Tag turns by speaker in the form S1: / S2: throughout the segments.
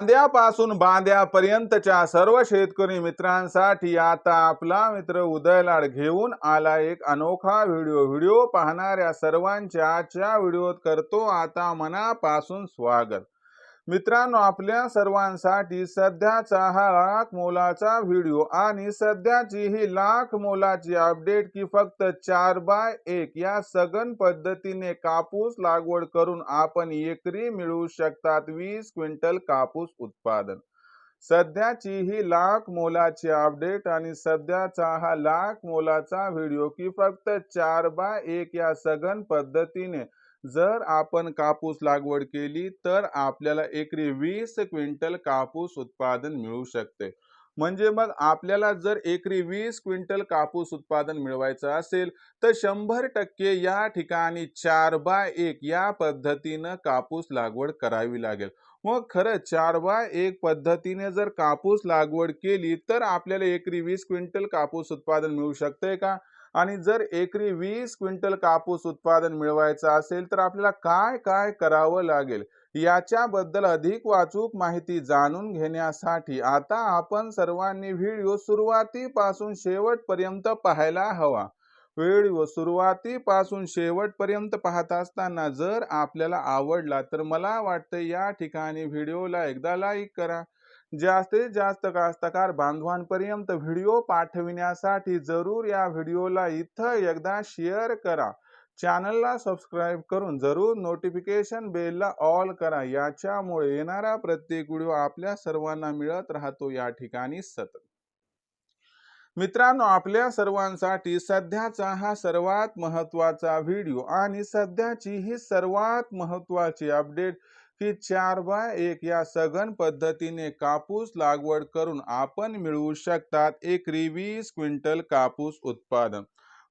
S1: बांद्यापासून बांद्यापर्यंतच्या सर्व शेतकरी मित्रांसाठी आता आपला मित्र उदयलाड घेऊन आला एक अनोखा व्हिडिओ. व्हिडिओ पाहणाऱ्या सर्वांच्या आजच्या व्हिडिओत करतो आता मनापासून स्वागत. मित्रांनो आपल्या सर्वांसाठी सध्याचा हा लाख मोलाचा व्हिडिओ आणि सध्याची ही लाख मोलाची अपडेट की फक्त चार बाय एक या सघन पद्धतीने कापूस लागवड करून आपण एकरी मिळवू शकतात वीस क्विंटल कापूस उत्पादन. सध्याची ही लाख मोलाची अपडेट आणि सध्याचा हा लाख मोलाचा व्हिडिओ की फक्त चार बाय एक या सघन पद्धतीने जर आपण कापूस लागवड केली तर आपल्याला एकरी वीस क्विंटल कापूस उत्पादन मिळू शकते. म्हणजे मग आपल्याला जर एकरी वीस क्विंटल कापूस उत्पादन मिळवायचं असेल तर शंभर टक्के या ठिकाणी चार बाय एक या पद्धतीनं कापूस लागवड करावी लागेल. मग खरं चार बाय एक पद्धतीने जर कापूस लागवड केली तर आपल्याला एकरी वीस क्विंटल कापूस उत्पादन मिळू शकते का? आणि जर एकरी वीस क्विंटल कापूस उत्पादन मिळवायचं असेल तर आपल्याला काय काय करावं लागेल? याच्याबद्दल अधिक वाचूक माहिती जाणून घेण्यासाठी आता आपण सर्वांनी व्हिडिओ सुरुवातीपासून शेवटपर्यंत पाहायला हवा. व्हिडिओ सुरुवातीपासून शेवटपर्यंत पाहत असताना जर आपल्याला आवडला तर मला वाटतं या ठिकाणी व्हिडिओला एकदा लाईक करा. जास्तीत जास्त कास्तकार बांधवांपर्यंत व्हिडिओ पाठविण्यासाठी जरूर या व्हिडिओला इथं एकदा शेअर करा. चॅनलला सबस्क्राईब करून जरूर नोटिफिकेशन बेलला ऑल करा. याच्यामुळे येणारा प्रत्येक व्हिडिओ आपल्या सर्वांना मिळत राहतो. या ठिकाणी सतत. मित्रांनो आपल्या सर्वांसाठी सध्याचा हा सर्वात महत्त्वाचा व्हिडिओ आणि सध्याची ही सर्वात महत्वाची अपडेट की चार बाय एक या सघन पद्धतीने कापूस लागवड करून आपण मिळवू शकतात एकरी वीस क्विंटल कापूस उत्पादन.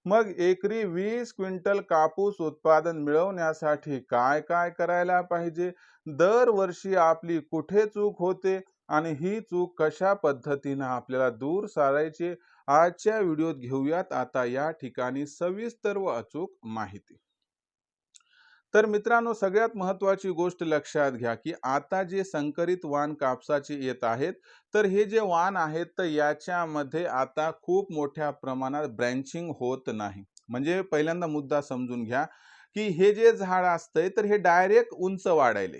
S1: मग एकरी वीस क्विंटल कापूस उत्पादन मिळवण्यासाठी काय काय करायला पाहिजे? दरवर्षी आपली कुठे चूक होते आणि ही चूक कशा पद्धतीनं आपल्याला दूर सारायची? आजच्या व्हिडिओत घेऊयात आता या ठिकाणी सविस्तर व अचूक माहिती. तर मित्रांनो सगळ्यात महत्वाची गोष्ट लक्षात घ्या की आता जे संकरित वाण कापसाचे येत आहेत तर हे जे वाण आहेत तर याच्यामध्ये आता खूप मोठ्या प्रमाणात ब्रँचिंग होत नाही. म्हणजे पहिल्यांदा मुद्दा समजून घ्या की हे जे झाड असतंय तर हे डायरेक्ट उंच वाढायले.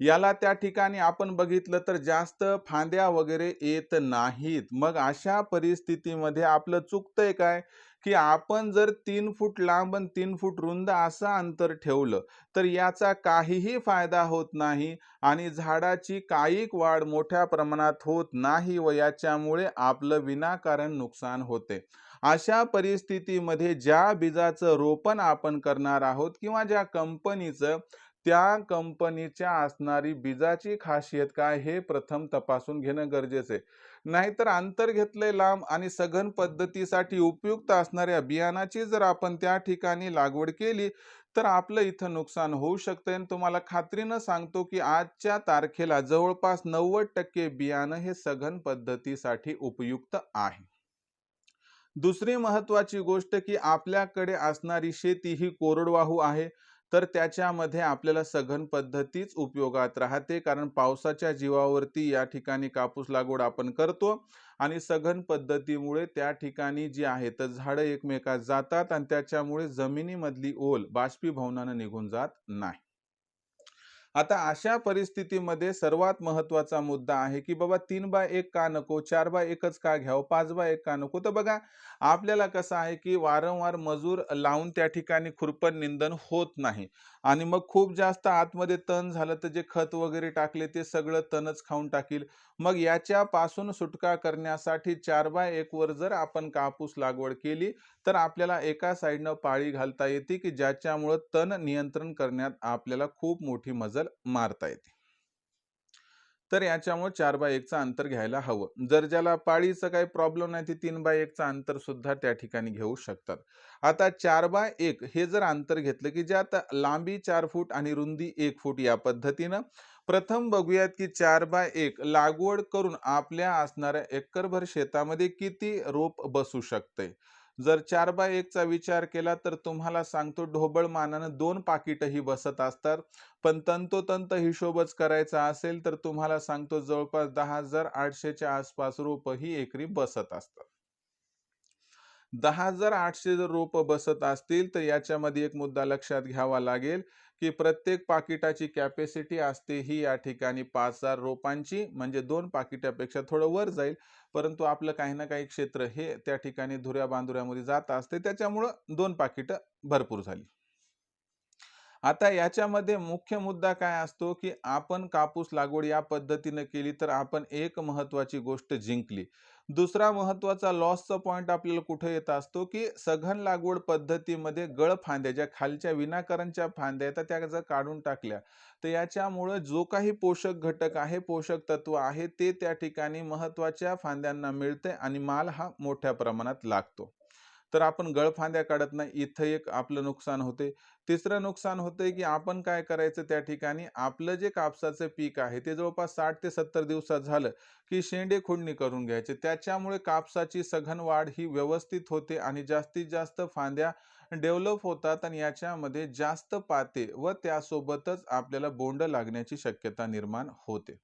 S1: याला त्या ठिकाणी आपण बघितलं तर जास्त फांद्या वगैरे येत नाहीत. मग अशा परिस्थितीमध्ये आपलं चुकतंय काय? की आपण जर तीन फूट लांब आणि तीन फूट रुंद असं अंतर ठेवलं तर याचा काहीही फायदा होत नाही आणि झाडाची कायिक वाढ मोठ्या प्रमाणात होत नाही व याच्यामुळे आपलं विनाकारण नुकसान होते. अशा परिस्थितीमध्ये ज्या बीजाचं रोपण आपण करणार आहोत किंवा ज्या कंपनीचं त्या कंपनीच्या असणारी बीजाची खासियत काय हे प्रथम तपासून घेणं गरजेचं आहे. नाहीतर अंतर घेतले लांब आणि सघन पद्धतीसाठी उपयुक्त असणाऱ्या बियाणाची जर आपण त्या ठिकाणी लागवड केली तर आपलं इथं नुकसान होऊ शकतं आणि तुम्हाला खात्रीनं सांगतो की आजच्या तारखेला जवळपास नव्वद टक्के बियाणं हे सघन पद्धतीसाठी उपयुक्त आहे. दुसरी महत्वाची गोष्ट की आपल्याकडे असणारी शेती ही कोरडवाहू आहे. तर त्याच्यामध्ये आपल्याला सघन पद्धतीच उपयोगात राहते. कारण पावसाच्या जीवावरती या ठिकाणी कापूस लागवड आपण करतो आणि सघन पद्धतीमुळे त्या ठिकाणी जी आहे तर झाडं एकमेकात जातात आणि त्याच्यामुळे जमिनीमधली ओल बाष्पीभवनानं निघून जात नाही. आता अशा परिस्थितीमध्ये सर्वात महत्त्वाचा मुद्दा आहे की बाबा तीन बाय एक का नको चार बाय एकच का घ्यावं पाच बाय एक का नको? तर बघा आपल्याला कसं आहे की वारंवार मजूर लावून त्या ठिकाणी खुरपण निंदन होत नाही. आणि मग खूप जास्त आतमध्ये तण झालं तर जे खत वगैरे टाकले ते सगळं तणच खाऊन टाकील. मग याच्यापासून सुटका करण्यासाठी चार बाय एक वर जर आपण कापूस लागवड केली तर आपल्याला एका साईडनं पाळी घालता येते की ज्याच्यामुळं तण नियंत्रण करण्यात आपल्याला खूप मोठी मजल मारता येते. तर याच्यामुळे चार बाय एकचं अंतर घ्यायला हवं. जर ज्याला पाळीचं काही प्रॉब्लेम नाही ते तीन बाय एकचं अंतर सुद्धा त्या ठिकाणी घेऊ शकतात. आता चार बाय एक हे जर अंतर घेतलं की ज्यात लांबी चार फूट आणि रुंदी एक फूट या पद्धतीनं प्रथम बघूयात की चार बाय एक लागवड करून आपल्या असणाऱ्या एकरभर शेतामध्ये किती रोप बसू शकते जर चार बाय एकचा विचार केला तर तुम्हाला सांगतो ढोबळ मानानं दोन पाकिटही बसत असतात. पण तंतोतंत हिशोबच करायचा असेल तर तुम्हाला सांगतो जवळपास दहा हजार आठशेच्या आसपास रोप ही एकरी बसत असतात. दहा हजार आठशे जर रोप बसत असतील तर याच्यामध्ये एक मुद्दा लक्षात घ्यावा लागेल. की प्रत्येक पाकिटाची कॅपॅसिटी असते ही या ठिकाणी पाच हजार रोपांची म्हणजे दोन पाकिटापेक्षा थोडं वर जाईल. परंतु आपलं काही ना काही क्षेत्र हे त्या ठिकाणी धुऱ्या बांधुऱ्यामध्ये जात असते. त्याच्यामुळं दोन पाकिटं भरपूर झाली. आता याच्यामध्ये मुख्य मुद्दा काय असतो की आपण कापूस लागवड या पद्धतीनं केली तर आपण एक महत्वाची गोष्ट जिंकली. दुसरा महत्त्वाचा लॉसचा पॉईंट आपल्याला कुठे येत असतो की सघन लागवड पद्धतीमध्ये गळ फांद्या ज्या खालच्या विनाकारांच्या फांद्या येतात त्या जर काढून टाकल्या तर याच्यामुळं जो काही पोषक घटक आहे पोषक तत्व आहे ते त्या ठिकाणी महत्त्वाच्या फांद्यांना मिळते आणि माल हा मोठ्या प्रमाणात लागतो. तर आपण गळफांद्या काढत नाही. इथं एक आपलं नुकसान होते. तिसरं नुकसान होतंय की आपण काय करायचं त्या ठिकाणी? आपलं जे कापसाचं पीक आहे ते जवळपास साठ ते सत्तर दिवसात झालं की शेंडे खुडणी करून घ्यायचे. त्याच्यामुळे कापसाची सघन वाढ ही व्यवस्थित होते आणि जास्तीत जास्त फांद्या डेव्हलप होतात आणि याच्यामध्ये जास्त पाते व त्यासोबतच आपल्याला बोंड लागण्याची शक्यता निर्माण होते.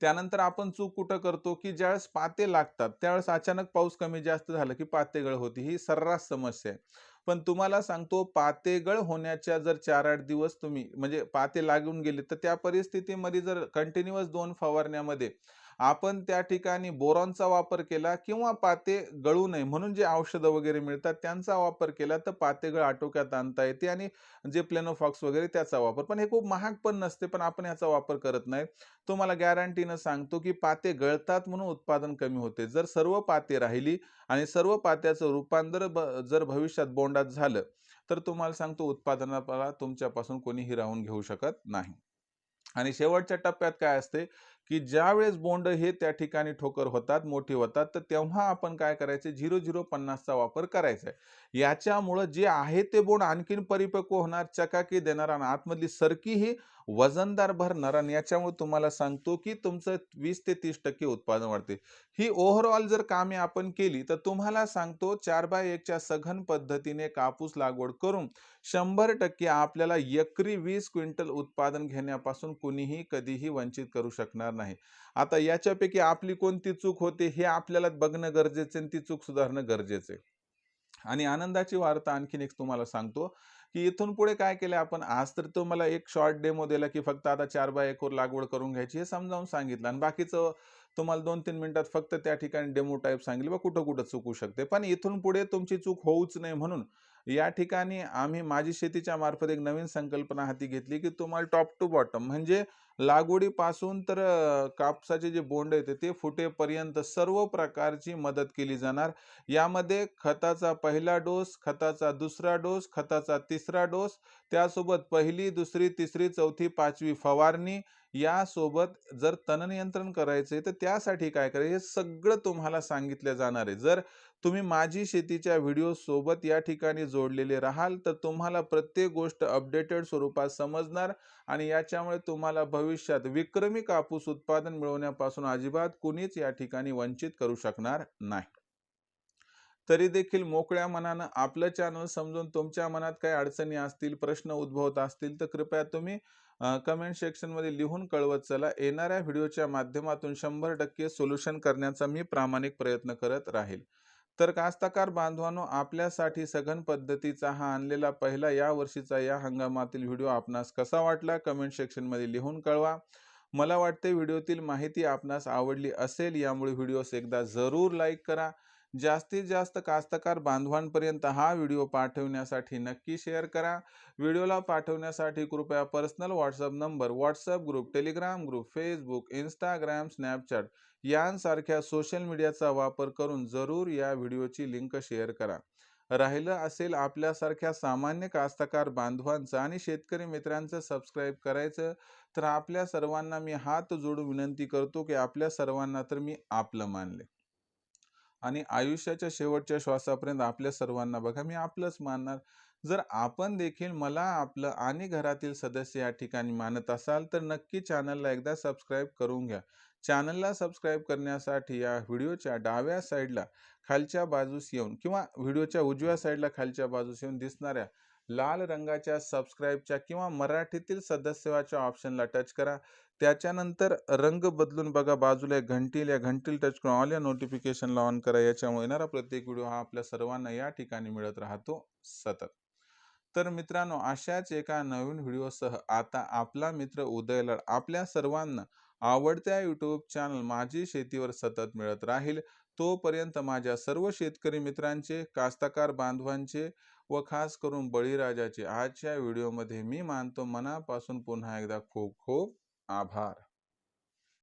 S1: त्यानंतर आपण चूक कुठं करतो की ज्यावेळेस पाते लागतात त्यावेळेस अचानक पाऊस कमी जास्त झालं की पातेगळ होती. ही सर्रास समस्या आहे. पण तुम्हाला सांगतो पातेगळ होण्याच्या जर चार आठ दिवस तुम्ही म्हणजे पाते लागून गेले तर त्या परिस्थितीमध्ये जर कंटिन्युअस दोन फवारण्यामध्ये आपण त्या ठिकाणी बोरॉनचा वापर केला किंवा पाते गळू नये म्हणून जे औषधं वगैरे मिळतात त्यांचा वापर केला तर पातेगळ आटोक्यात आणता येते आणि जे प्लेनोफॉक्स वगैरे त्याचा वापर. पण हे खूप महाग पण नसते पण आपण याचा वापर करत नाही. तुम्हाला गॅरंटीनं सांगतो की पाते गळतात म्हणून उत्पादन कमी होते. जर सर्व पाते राहिली आणि सर्व पात्याचं रूपांतर जर भविष्यात बोंडात झालं तर तुम्हाला सांगतो उत्पादनाला तुमच्यापासून कोणीही राहून घेऊ शकत नाही. आणि शेवटच्या टप्प्यात काय असते? की ज्यावेळेस बोंड हे त्या ठिकाणी ठोकर होतात मोठी होतात तर तेव्हा आपण काय करायचे? झिरो झिरो पन्नासचा वापर करायचा. आहे याच्यामुळं जे आहे ते बोंड आणखीन परिपक्व होणार चकाकी देणार आणि आतमधली सरकी ही वजनदार भरणार आणि याच्यामुळे तुम्हाला सांगतो की तुमचं वीस ते तीस टक्के उत्पादन वाढते. ही ओव्हरऑल जर कामे आपण केली तर तुम्हाला सांगतो चार बाय एकच्या सघन पद्धतीने कापूस लागवड करून शंभर टक्के आपल्याला एकरी वीस क्विंटल उत्पादन घेण्यापासून कुणीही कधीही वंचित करू शकणार नाही. आता याच्यापैकी आपली कोणती चूक होते हे आपल्याला बघणं गरजेचं आणि ती चूक सुधारणं गरजेचं आहे. आणि आनंदाची वार्ता आणखीन एक तुम्हाला सांगतो की इथून पुढे काय केलं आपण आज तर तो मला एक शॉर्ट डेमो दिला की फक्त आता चार बाय एकवर लागवड करून घ्यायची हे समजावून सांगितलं. आणि बाकीचं तुम्हाला दोन तीन मिनिटात फक्त त्या ठिकाणी डेमो टाईप सांगितलं बा कुठं कुठं चुकू शकते. पण इथून पुढे तुमची चूक होऊच नाही म्हणून या ठिकाणी आम्ही माझी शेतीच्या मार्फत एक नवीन संकल्पना हाती घेतली की तुम्हाला टॉप टू बॉटम म्हणजे लागवडीपासून तर कापसाचे जे बोंड येते ते फुटेपर्यंत सर्व प्रकारची मदत केली जाणार. यामध्ये खताचा पहिला डोस खताचा दुसरा डोस खताचा तिसरा डोस त्यासोबत पहिली दुसरी तिसरी चौथी पाचवी फवारणी. यासोबत जर तणनियंत्रण करायचे तर त्यासाठी काय करायचं? हे सगळं तुम्हाला सांगितलं जाणार आहे. जर तुम्ही माझी शेतीच्या व्हिडिओ सोबत या ठिकाणी जोडलेले राहाल तर तुम्हाला प्रत्येक गोष्ट अपडेटेड स्वरूपात समजणार आणि याच्यामुळे तुम्हाला भविष्यात विक्रमी कापूस उत्पादन मिळवण्यापासून अजिबात कुणीच या ठिकाणी वंचित करू शकणार नाही. तरी देखील मोकळ्या मनानं आपलं चॅनल समजून तुमच्या मनात काही अडचणी असतील प्रश्न उद्भवत असतील तर कृपया तुम्ही कमेंट सेक्शनमध्ये लिहून कळवत चला. येणाऱ्या व्हिडिओच्या माध्यमातून शंभर टक्के सोल्युशन करण्याचा मी प्रामाणिक प्रयत्न करत राहील. तर कास्तकार बांधवांनो आपल्यासाठी सघन पद्धतीचा हा आणलेला पहिला या वर्षीचा या हंगामातील व्हिडिओ आपणास कसा वाटला? कमेंट सेक्शनमध्ये लिहून कळवा. मला वाटते व्हिडिओतील माहिती आपणास आवडली असेल यामुळे व्हिडिओस एकदा जरूर लाईक करा. जास्तीत जास्त कास्तकार बांधवांपर्यंत हा व्हिडिओ पाठवण्यासाठी नक्की शेअर करा. व्हिडिओला पाठवण्यासाठी कृपया personal WhatsApp number WhatsApp group Telegram group Facebook Instagram Snapchat social social मीडियाचा वापर करून जरूर या व्हिडिओची लिंक शेअर करा. राहिलं असेल आपल्यासारख्या सामान्य कास्तकार बांधवांचं आणि शेतकरी मित्रांचं सबस्क्राईब करायचं तर आपल्या सर्वांना मी हात जोडून विनंती करतो की आपल्या सर्वांना तर मी आपलं मानले. आणि आयुष्याच्या शेवटच्या श्वासापर्यंत आपल्या सर्वांना बघा मी आपलंच मानणार. जर आपण देखील मला आपलं आणि घरातील सदस्य या ठिकाणी मानत असाल तर नक्की चॅनलला एकदा सबस्क्राईब करून घ्या. चॅनलला सबस्क्राईब करण्यासाठी या व्हिडिओच्या डाव्या साईडला खालच्या बाजूस येऊन किंवा व्हिडिओच्या उजव्या साईडला खालच्या बाजूस येऊन दिसणाऱ्या लाल रंगाच्या सबस्क्राईबच्या किंवा मराठीतील सदस्यवाच्या ऑप्शनला टच करा. त्याच्यानंतर रंग बदलून बघा बाजूला घंटील या घंटील टच करून ऑल या नोटिफिकेशनला ऑन करा. याच्यामुळे येणारा प्रत्येक व्हिडिओ हा आपल्या सर्वांना या ठिकाणी मिळत राहतो सतत. तर मित्रांनो अशाच एका नवीन व्हिडिओसह आता आपला मित्र उदयलड आपल्या सर्वांना आवडत्या यूट्यूब चॅनल माझी शेतीवर सतत मिळत राहील. तोपर्यंत माझ्या सर्व शेतकरी मित्रांचे कास्तकार बांधवांचे व खास करून बळीराजाचे आजच्या व्हिडिओमध्ये मी मानतो मनापासून पुन्हा एकदा खूप खूप आभार.